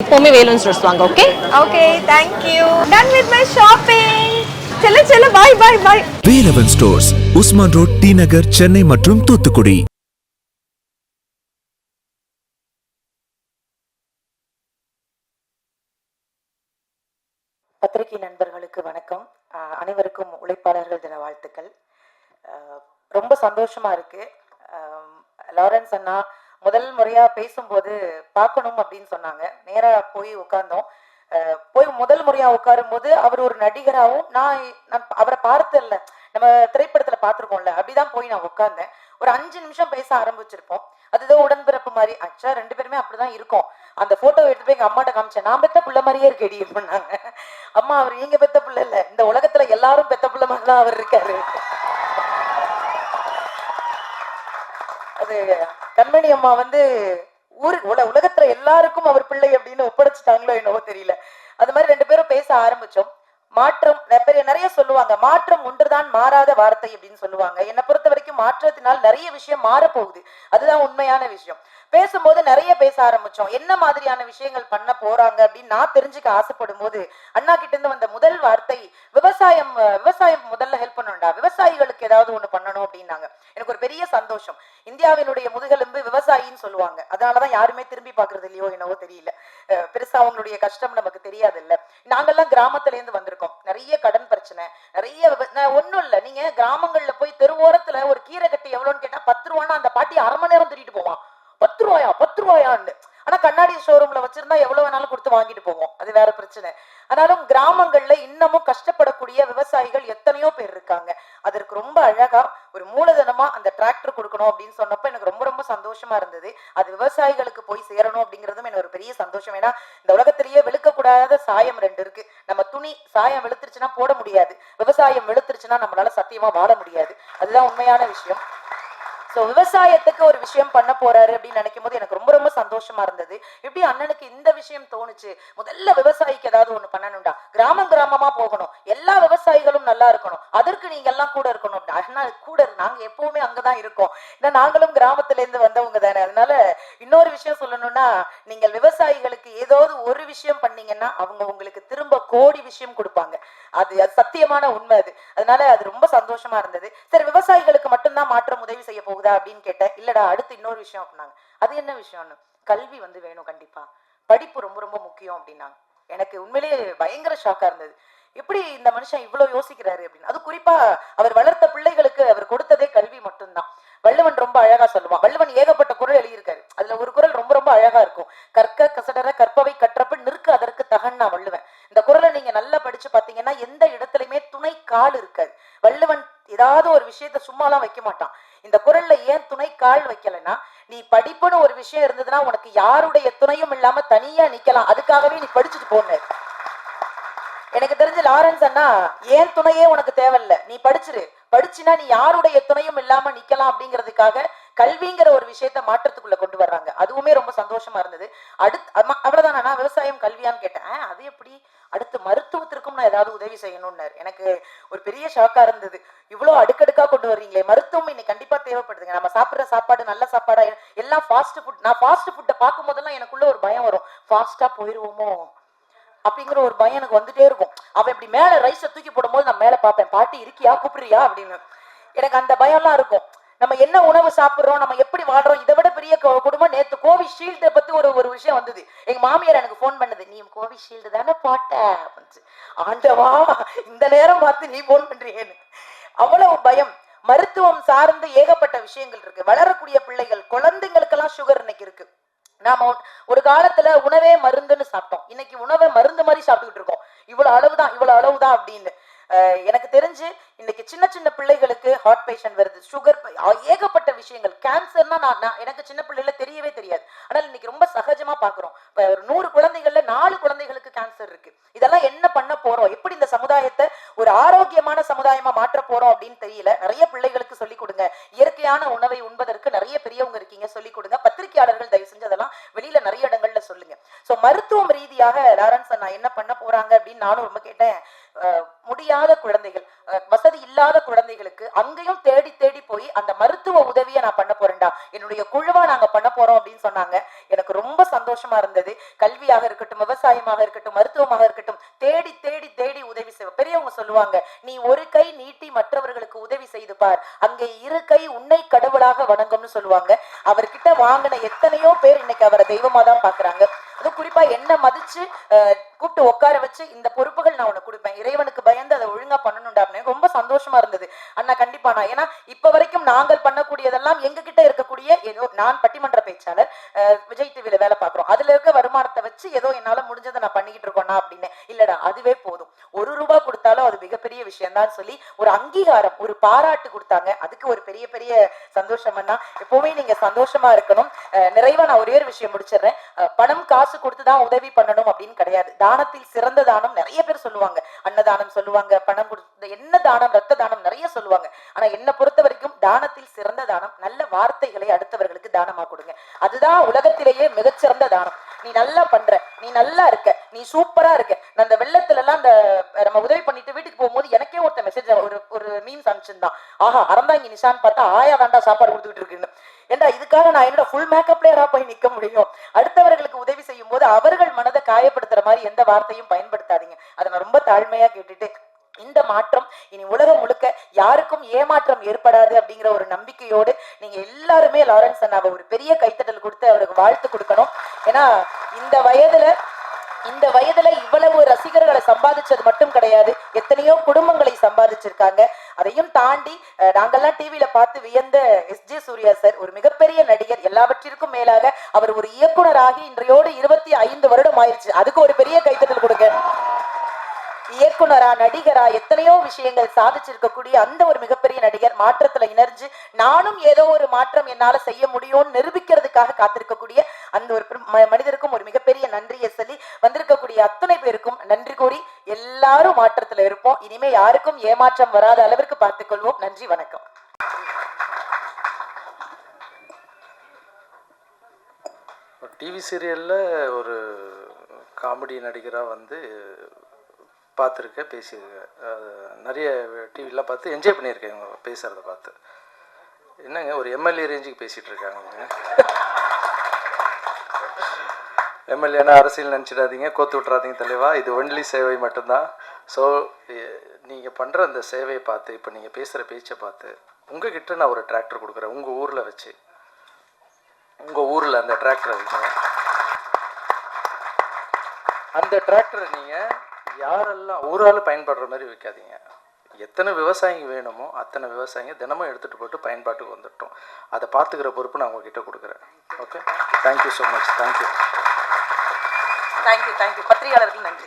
எப்பவுமே வேலூன் ஸ்டோர்ஸ் வாங்க okay okay thank you done with my shopping செல்ல செல்ல bye bye bye Velavan stores Usman road T Nagar Chennai மற்றும் தூத்துக்குடி. பத்திரிகை நண்பர்களுக்கு வணக்கம். அனைவருக்கும் உழைப்பாளர்கள் தின வாழ்த்துக்கள். ரொம்ப சந்தோஷமா இருக்கு. லாரன்ஸ் அண்ணா முதல் முறையா பேசும்போது பார்க்கணும் அப்படின்னு சொன்னாங்க. நேரா போய் உட்கார்ந்தோம். போய் முதல் முறையா உட்காரும் போது அவர் ஒரு நடிகராகவும் நான் நான் அவரை பார்த்ததில்ல நம்ம திரைப்படத்துல பார்த்துருக்கோம்ல அப்படிதான் போய் நான் உட்கார்ந்தேன். ஒரு அஞ்சு நிமிஷம் பேச ஆரம்பிச்சிருப்போம். அதுதான் உடன்பிறப்பு மாதிரி ஆக்சுவலா ரெண்டு பேருமே அப்படிதான் இருக்கும். அந்த போட்டோ எடுத்து போய் எங்க அம்மாட்ட காமிச்சேன். நான் பெத்த புள்ள மாதிரியே இருக்கேடி பண்ணாங்க அம்மா அவர் நீங்க பெத்த புள்ள இல்ல. இந்த உலகத்துல எல்லாரும் பெத்த புள்ள மாதிரி தான் அவர் இருக்காரு. அது கண்மணி அம்மா வந்து ஊரு உல உலகத்துல எல்லாருக்கும் அவர் பிள்ளை அப்படின்னு ஒப்படைச்சிட்டாங்களோ என்னவோ தெரியல. அது மாதிரி ரெண்டு பேரும் பேச ஆரம்பிச்சோம். மாற்றம் நிறைய நிறைய சொல்லுவாங்க. மாற்றம் ஒன்றுதான் மாறாத வார்த்தை அப்படின்னு சொல்லுவாங்க. என்னை பொறுத்த வரைக்கும் மாற்றத்தினால் நிறைய விஷயம் மாறப்போகுது. அதுதான் உண்மையான விஷயம். பேசும்போது நிறைய பேச ஆரம்பிச்சோம். என்ன மாதிரியான விஷயங்கள் பண்ண போறாங்க அப்படின்னு நான் தெரிஞ்சுக்க ஆசைப்படும் போது அண்ணா கிட்ட இருந்து வந்த முதல் வார்த்தை விவசாயம் விவசாயம் முதல்ல ஹெல்ப் பண்ணணும்டா. விவசாயிகளுக்கு ஏதாவது ஒண்ணு பண்ணணும் அப்படின்னாங்க. எனக்கு ஒரு பெரிய சந்தோஷம். இந்தியாவினுடைய முதுகெலும்பு விவசாயின்னு சொல்லுவாங்க. அதனாலதான் யாருமே திரும்பி பாக்குறது இல்லையோ என்னவோ தெரியல. பெருசா அவங்களுடைய கஷ்டம் நமக்கு தெரியாது இல்ல நாங்கெல்லாம் கிராமத்துல இருந்து வந்திருக்கோம். நிறைய கடன் பிரச்சனை நிறைய ஒண்ணும் இல்ல. நீங்க கிராமங்கள்ல போய் தெருவோரத்துல ஒரு கீரை கட்டி எவ்வளவுன்னு கேட்டா பத்து ரூபான்னா அந்த பாட்டி அரை மணி நேரம் திட்டிட்டு போவான். பத்து ரூபாயா? பத்து ரூபாயான்னு. ஆனா கண்ணாடி ஷோரூம்ல வச்சிருந்தா எவ்வளவு வேணாலும் கொடுத்து வாங்கிட்டு போவோம். அது வேற பிரச்சனை. ஆனாலும் கிராமங்கள்ல இன்னமும் கஷ்டப்படக்கூடிய விவசாயிகள் எத்தனையோ பேர் இருக்காங்க. அதற்கு ரொம்ப அழகா ஒரு மூலதனமா அந்த டிராக்டர் கொடுக்கணும் அப்படின்னு சொன்னப்ப எனக்கு ரொம்ப ரொம்ப சந்தோஷமா இருந்தது. அது விவசாயிகளுக்கு போய் சேரணும் அப்படிங்கிறதும் எனக்கு ஒரு பெரிய சந்தோஷம். ஏன்னா இந்த உலகத்திலேயே வெளுக்கக்கூடாத சாயம் ரெண்டு இருக்கு. நம்ம துணி சாயம் வெளுத்துருச்சுன்னா போட முடியாது. விவசாயம் வெளுத்துருச்சுன்னா நம்மளால சத்தியமா வாழ முடியாது. அதுதான் உண்மையான விஷயம். சோ விவசாயத்துக்கு ஒரு விஷயம் பண்ண போறாரு அப்படின்னு நினைக்கும் போது எனக்கு ரொம்ப ரொம்ப சந்தோஷமா இருந்தது. எப்படி அண்ணனுக்கு இந்த விஷயம் தோணுச்சு? முதல்ல விவசாயிக்கு ஏதாவது ஒண்ணு பண்ணணும்டா. கிராமம் கிராமமா போகணும். எல்லா விவசாயிகளும் நல்லா இருக்கணும். அதற்கு நீங்க எல்லாம் கூட இருக்கணும். அண்ணா கூட நாங்க எப்பவுமே அங்கதான் இருக்கோம். ஏன்னா நாங்களும் கிராமத்துல இருந்து வந்தவங்க தானே. அதனால இன்னொரு விஷயம் சொல்லணும்னா நீங்கள் விவசாயிகளுக்கு ஏதாவது ஒரு விஷயம் பண்ணீங்கன்னா அவங்க உங்களுக்கு திரும்ப கோடி விஷயம் கொடுப்பாங்க. அது அது சத்தியமான உண்மை அது. அதனால அது ரொம்ப சந்தோஷமா இருந்தது. சரி விவசாயிகளுக்கு மட்டும்தான் மாற்றம் உதவி செய்ய போகும் போகுதா அப்படின்னு கேட்டேன் இல்லடா அடுத்து இன்னொரு விஷயம் அப்படின்னாங்க. அது என்ன விஷயம்னு? கல்வி வந்து வேணும் கண்டிப்பா. படிப்பு ரொம்ப ரொம்ப முக்கியம் அப்படின்னாங்க. எனக்கு உண்மையிலேயே பயங்கர ஷாக்கா இருந்தது. எப்படி இந்த மனுஷன் இவ்வளவு யோசிக்கிறாரு அப்படின்னு. அது குறிப்பா அவர் வளர்த்த பிள்ளைகளுக்கு அவர் கொடுத்ததே கல்வி மட்டும்தான். வள்ளுவன் ரொம்ப அழகா சொல்லுவான். வள்ளுவன் ஏகப்பட்ட குரல் எழுதியிருக்காரு. அதுல ஒரு குரல் ரொம்ப ரொம்ப அழகா இருக்கும். கற்க கசடர கற்பவை கற்றப்ப நிற்க அதற்கு தகன் நான் வள்ளுவன். இந்த குரலை நீங்க நல்லா படிச்சு பாத்தீங்கன்னா எந்த இடத்துலயுமே துணை கால் இருக்காது. வள்ளுவன் ஏதாவது ஒரு விஷயத்த சும்மாலாம் வைக்க மாட்டான். இந்த குரல்ல ஏன் துணை கால் வைக்கலன்னா நீ படிப்புன்னு ஒரு விஷயம் இருந்ததுன்னா உனக்கு யாருடைய துணையும் இல்லாம தனியா நிக்கலாம். அதுக்காகவே நீ படிச்சுட்டு போன எனக்கு தெரிஞ்ச லாரன்ஸ் அண்ணா ஏன் துணையே உனக்கு தேவையில்ல? நீ படிச்சிரு. படிச்சுனா நீ யாருடைய துணையும் இல்லாம நிக்கலாம் அப்படிங்கிறதுக்காக கல்விங்கிற ஒரு விஷயத்த மாற்றத்துக்குள்ள கொண்டு வர்றாங்க. அதுவுமே ரொம்ப சந்தோஷமா இருந்தது. அடுத்து அம்மா- நான் விவசாயம் கல்வியான்னு கேட்டேன். அது எப்படி? அடுத்து மருத்துவத்திற்கும் நான் ஏதாவது உதவி செய்யணும்னாரு. எனக்கு ஒரு பெரிய ஷாக்கா இருந்தது. இவ்வளவு அடுக்கடுக்கா கொண்டு வர்றீங்களே. மருத்துவம் இன்னைக்கு கண்டிப்பா தேவைப்படுதுங்க. நம்ம சாப்பிடுற சாப்பாடு நல்ல சாப்பாடா எல்லாம் ஃபாஸ்ட் ஃபுட் நான் ஃபாஸ்ட் ஃபுட்டை பார்க்கும் போதெல்லாம் எனக்குள்ள ஒரு பயம் வரும். ஃபாஸ்டா போயிருவோமோ? அப்படிங்கிற ஒரு பயம் எனக்கு வந்துட்டே இருக்கும். அவன் இப்படி மேல ரைஸை தூக்கி போடும்போது நான் மேல பார்ப்பேன். பாட்டி இருக்கியா? கூப்பிடுறியா? அப்படின்னு. எனக்கு அந்த பயம்லாம் இருக்கும். நம்ம என்ன உணவு சாப்பிடுறோம் நம்ம எப்படி வாழ்றோம் இதை விட பெரிய குடும்பம் நேத்து கோவிஷீல்டை பத்தி ஒரு ஒரு விஷயம் வந்தது. எங்க மாமியார் எனக்கு போன் பண்ணது நீ கோவிஷீல்டு தானே போட்ட? அப்படின்னு ஆண்டவா இந்த நேரம் பார்த்து நீ போன் பண்றியேன்னு. அவ்வளவு பயம். மருத்துவம் சார்ந்து ஏகப்பட்ட விஷயங்கள் இருக்கு. வளரக்கூடிய பிள்ளைகள் குழந்தைங்களுக்கெல்லாம் சுகர் இன்னைக்கு இருக்கு. நாம ஒரு- காலத்துல உணவே மருந்துன்னு சாப்பிட்டோம். இன்னைக்கு உணவை மருந்து மாதிரி சாப்பிட்டுக்கிட்டு இருக்கோம். இவ்வளவு அளவுதான் இவ்வளவு அளவுதான் அப்படின்னு. எனக்கு தெரிஞ்சு இன்னைக்கு சின்ன சின்ன பிள்ளைகளுக்கு ஹார்ட் பேஷண்ட் வருது. சுகர் ஏகப்பட்ட விஷயங்கள். கேன்சர்னா நான் எனக்கு சின்ன பிள்ளைல தெரியவே தெரியாது. ஆனால் இன்னைக்கு ரொம்ப சகஜமா பாக்குறோம் ஒரு நூறு குழந்தைகள்ல நாலு குழந்தைகளுக்கு கேன்சர் இருக்கு. இதெல்லாம் என்ன பண்ண போறோம்? எப்படி இந்த சமுதாயத்தை ஒரு ஆரோக்கியமான சமுதாயமா மாற்ற போறோம் அப்படின்னு தெரியல. நிறைய பிள்ளைகளுக்கு சொல்லிக் கொடுங்க. இயற்கையான உணவை உண்பதற்கு நிறைய பெரியவங்க இருக்கீங்க. சொல்லிக் கொடுங்க. பத்திரிகையாளர்கள் தயவு செஞ்சு அதெல்லாம் வெளியில நிறைய இடங்கள்ல சொல்லுங்க. சோ மருத்துவம் ரீதியாக லாரன்ஸ் நான் என்ன பண்ண போறாங்க அப்படின்னு நானும் ரொம்ப கேட்டேன். முடியாத குழந்தைகள் வசதி இல்லாத குழந்தைகளுக்கு அங்கேயும் தேடி தேடி போய் அந்த மருத்துவ உதவியை நான் பண்ண போறேன்டா. என்னுடைய குழுவா நாங்க பண்ண போறோம் அப்படின்னு சொன்னாங்க. எனக்கு ரொம்ப சந்தோஷமா இருந்தது. கல்வியாக இருக்கட்டும் விவசாயமாக இருக்கட்டும் மருத்துவமாக இருக்கட்டும் தேடி தேடி தேடி உதவி செய்வ பெரியவங்க சொல்லுவாங்க நீ ஒரு கை நீட்டி மற்றவர்களுக்கு உதவி செய்து பார். அங்கே இரு கை உன்னை கடவுளாக வணங்கும்னு சொல்லுவாங்க. அவர்கிட்ட வாங்கின எத்தனையோ பேர் இன்னைக்கு அவரை தெய்வமா தான் பாக்குறாங்க. அது குறிப்பா என்ன மதிச்சு கூப்பிட்டு உட்கார வச்சு இந்த பொறுப்புகள் நான் உனக்கு கொடுப்பேன். இறைவனுக்கு பயந்து அதை ஒழுங்கா பண்ணணும்டா அப்படின்னு ரொம்ப சந்தோஷமா இருந்தது. அண்ணா கண்டிப்பா நான் ஏன்னா இப்ப வரைக்கும் நாங்கள் பண்ணக்கூடியதெல்லாம் எங்க கிட்ட இருக்கக்கூடிய ஏதோ நான் பட்டிமன்ற பேச்சாளர் விஜய் டிவியில வேலை பார்க்குறோம். அதுல இருக்க வருமானத்தை வச்சு ஏதோ என்னால முடிஞ்சதை நான் பண்ணிக்கிட்டு இருக்கோம்னா அப்படின்னு இல்லடா அதுவே போதும். ஒரு ரூபாய் கொடுத்தாலும் அது மிகப்பெரிய விஷயம் தான் சொல்லி ஒரு அங்கீகாரம் ஒரு பாராட்டு கொடுத்தாங்க. அதுக்கு ஒரு பெரிய பெரிய சந்தோஷம் எப்பவுமே நீங்க சந்தோஷமா இருக்கணும். நிறைவா நான் ஒரே ஒரு விஷயம் முடிச்சிடுறேன். பணம் காசு கொடுத்துதான் உதவி பண்ணணும் அப்படின்னு கிடையாது. தானத்தில் சிறந்த தானம் நிறைய பேர் சொல்லுவாங்க. அன்னதானம் சொல்லுவாங்க பணம் கொடுத்து என்ன தானம் ரத்த தானம் நிறைய சொல்லுவாங்க. ஆனா என்ன பொறுத்த வரைக்கும் தானத்தில் சிறந்த தானம் நல்ல வார்த்தைகளை அடுத்தவர்களுக்கு தானமா கொடுங்க. அதுதான் உலகத்திலேயே மிகச்சிறந்த தானம். நீ நல்லா பண்ற நீ நல்லா இருக்க நீ சூப்பரா இருக்க. நான் அந்த வெள்ளத்துல எல்லாம் அந்த நம்ம உதவி பண்ணிட்டு வீட்டுக்கு போகும்போது எனக்கே ஒருத்த மெசேஜ் ஒரு ஒரு மீன்ஸ் அனுப்பிச்சிருந்தான். ஆஹா அறந்தாங்கி நிஷான் பார்த்தா ஆயா தாண்டா சாப்பாடு கொடுத்துட்டு இருக்குன்னு. ஏண்டா இதுக்காக நான் என்னோட ஃபுல் மேக்கப்லயா போய் நிக்க முடியும்? அடுத்தவர்களுக்கு உதவி செய்யும் போது அவர்கள் மனதை காயப்படுத்துற மாதிரி எந்த வார்த்தையும் பயன்படுத்தாதீங்க. அதை நான் ரொம்ப தாழ்மையா கேட்டுட்டு இந்த மாற்றம் இனி உலகம் முழுக்க யாருக்கும் ஏமாற்றம் ஏற்படாது அப்படிங்கிற ஒரு நம்பிக்கையோடு நீங்க எல்லாருமே லாரன்ஸ் அண்ணாவை ஒரு பெரிய கைத்தட்டல் கொடுத்து அவருக்கு வாழ்த்து கொடுக்கணும். ஏன்னா இந்த வயதுல இந்த வயதுல இவ்வளவு ரசிகர்களை சம்பாதிச்சது மட்டும் கிடையாது எத்தனையோ குடும்பங்களை சம்பாதிச்சிருக்காங்க அதையும் தாண்டி நாங்கள்லாம் டிவியில பார்த்து வியந்த எஸ். ஜே. சூர்யா சார் ஒரு மிகப்பெரிய நடிகர் எல்லாவற்றிற்கும் மேலாக அவர் ஒரு இயக்குனராகி இன்றையோடு இருபத்தி ஐந்து வருடம் ஆயிடுச்சு. அதுக்கு ஒரு பெரிய கைத்தட்டல் கொடுங்க. இயக்குனரா நடிகரா எத்தனையோ விஷயங்கள் சாதிச்சிருக்கக்கூடிய அந்த ஒரு மிகப்பெரிய நடிகர் மாற்றத்துல இணைஞ்சு நானும் ஏதோ ஒரு மாற்றம் என்னால செய்ய முடியும்னு நிரூபிக்கிறதுக்காக காத்திருக்கக்கூடிய அந்த ஒரு ம- மனிதருக்கும் ஒரு மிகப்பெரிய நன்றியை சொல்லி வந்திருக்கக்கூடிய அத்தனை பேருக்கும் நன்றி கூறி எல்லாரும் மாற்றத்துல இருப்போம். இனிமே யாருக்கும் ஏமாற்றம் வராத அளவிற்கு பார்த்துக்கொள்வோம் நன்றி வணக்கம். டிவி சீரியலில் ஒரு காமெடி நடிகராக வந்து பார்த்துருக்கேன் பேசியிருக்கேன். நிறைய டிவிலாம் பார்த்து என்ஜாய் பண்ணியிருக்கேன் இவங்க பேசுகிறத பார்த்து. என்னங்க ஒரு எம்எல்ஏ ரேஞ்சுக்கு பேசிகிட்டு இருக்காங்க எம்எல்ஏனா அரசியல் நினச்சிடாதீங்க கோத்து விட்றாதீங்க தலைவா. இது ஒன்லி சேவை மட்டும்தான். ஸோ நீங்கள் பண்ணுற அந்த சேவையை பார்த்து இப்போ நீங்கள் பேசுகிற பேச்சை பார்த்து உங்ககிட்ட நான் ஒரு டிராக்டர் கொடுக்குறேன் உங்கள் ஊரில் வச்சு. உங்கள் ஊரில் அந்த டிராக்டரை வைக்கணும் அந்த டிராக்டரை நீங்கள் யாரெல்லாம் ஒரு ஆள் பயன்படுற மாதிரி வைக்காதீங்க. எத்தனை விவசாயிங்க வேணுமோ அத்தனை விவசாயிங்க தினமும் எடுத்துகிட்டு போயிட்டு பயன்பாட்டுக்கு வந்துட்டோம். அதை பார்த்துக்கிற பொறுப்பு நான் உங்ககிட்ட கொடுக்குறேன். Okay thank you so much thank you thank you thank you பத்திரிகையாளர்கள் நன்றி.